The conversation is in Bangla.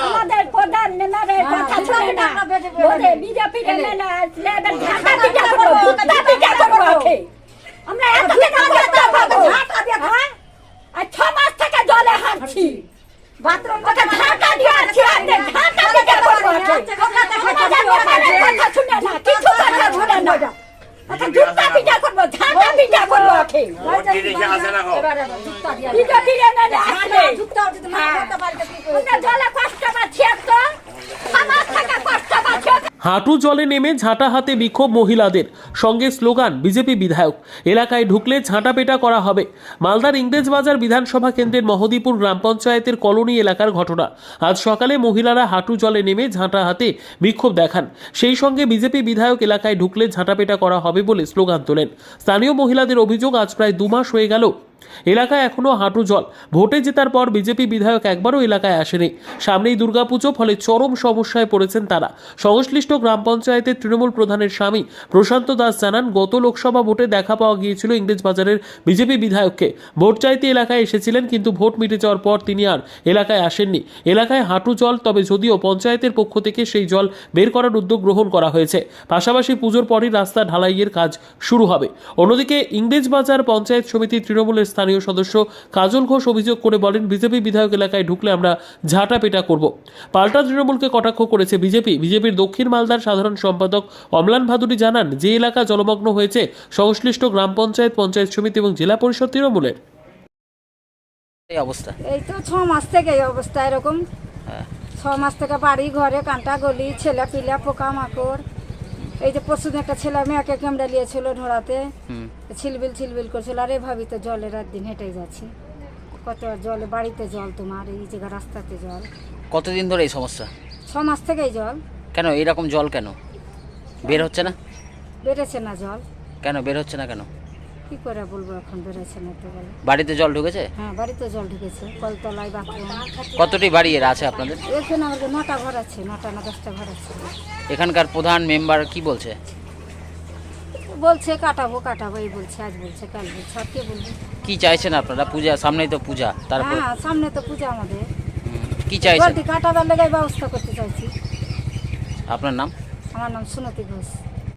আমাদের প্রধান কথা শুনে না। ঢাকা করব করব আমরা? আর ছ মাস থেকে জলে হাঁটছি। বাথরুম থেকে ঢাকা দিয়ে আছি আমাদের ঢাকা পিটা করব ওকে আমাদের নেনারে কথা শুনে না। কিছু কথা শুনে না। আচ্ছা জুতা পিটা ওকে বিজেপি নেনারে আসলে জলে হাঁটু জলে নেমে ঝাঁটা হাতে বিক্ষোভ মহিলাদের, সঙ্গে স্লোগান, বিজেপি বিধায়ক। এলাকায় ঢুকলে ঝাঁটাপেটা করা হবে। মালদার ইংরেজবাজার বিধানসভা কেন্দ্রের মহদীপুর গ্রাম পঞ্চায়েতের কলোনি এলাকার ঘটনা। আজ সকালে মহিলারা হাঁটু জলে নেমে ঝাঁটা হাতে বিক্ষোভ দেখান। সেই সঙ্গে বিজেপি বিধায়ক এলাকায় ঢুকলে ঝাঁটাপেটা করা হবে বলে স্লোগান তোলেন। স্থানীয় মহিলাদের অভিযোগ, আজ প্রায় দু মাস হয়ে গেল এলাকায় এখনও হাঁটু জল। ভোটে জেতার পর বিজেপি বিধায়ক একবারও এলাকায় আসেনি। সামনেই দুর্গাপুজো, ফলে চরম সমস্যায় পড়েছেন তারা। সংশ্লিষ্ট গ্রাম পঞ্চায়েতের তৃণমূল প্রধানের স্বামী প্রশান্ত দাস জানান, গত লোকসভা ভোটে দেখা পাওয়া গিয়েছিল ইংরেজবাজারের বিজেপি বিধায়ককে। ভোট চাইতে এলাকায় এসেছিলেন, কিন্তু ভোট মিটে যাওয়ার পর তিনি আর এলাকায় আসেননি। এলাকায় হাঁটু জল, তবে যদিও পঞ্চায়েতের পক্ষ থেকে সেই জল বের করার উদ্যোগ গ্রহণ করা হয়েছে। পাশাপাশি পুজোর পরই রাস্তা ঢালাইয়ের কাজ শুরু হবে। অন্যদিকে ইংরেজবাজার পঞ্চায়েত সমিতির তৃণমূলের স্থানীয় সদস্য কাজল ঘোষ অভিযোগ করে বলেন বিজেপি বিধায়ক এলাকায় ঢুকলে আমরা ঝাঁটা পেটা করব। পাল্টা তৃণমূলকে কটাক্ষ করেছে বিজেপি। বিজেপির দক্ষিণ মালদার সাধারণ সম্পাদক অমলান ভাদুরী জানান যে এলাকা জলমগ্ন হয়েছে সংশ্লিষ্ট গ্রাম পঞ্চায়েত পঞ্চায়েত সমিতি এবং জেলা পরিষদ তৃণমূলের। এই অবস্থা? এই তো ছ মাস থেকে এই অবস্থা এরকম। হ্যাঁ। ছ মাস থেকে বাড়ি ঘরে কাঁটা গলি ছেলে পিলা পোকা মাকড় এই যে পরশুদিন একটা ছেলে মেয়েকে ক্যামেরা নিয়েছিল ঢোড়াতে হুম। ছিলবিল ছিলবিল করছিল। আরে ভাবি তো জলে রাত দিন হেঁটে যাচ্ছি। কত জলে বাড়িতে জল তোমার এই জায়গা রাস্তাতে জল। কতদিন ধরে এই সমস্যা? ছ মাস থেকেই জল। কেন এইরকম জল কেন? বের হচ্ছে না? বেড়েছে না জল। কেন বের হচ্ছে না কেন? কি করে বলব এখন বেড়েছে না তো বলে। বাড়িতে জল ঢুকেছে? হ্যাঁ বাড়িতে জল ঢুকেছে কলতলায় বাথরুম কতটি বাড়ি এর আছে আপনাদের? এখানে আমাদের নটা ঘর আছে নটা না দশটা ঘর আছে। এখানকার প্রধান মেম্বার কি বলছে? বলছে কাটাবো কাটাবো এই বলছে আজ বলছে কাল বলছে আর কে বলবে? কি চাইছেন আপনারা? পূজা সামনেই তো পূজা। তারপর হ্যাঁ সামনে তো পূজা আমাদের। কি চাইছেন? জলদি কাটাবার লেগে ব্যবস্থা করতে চাইছি। আপনার নাম? আমার নাম সুনতি ঘোষ।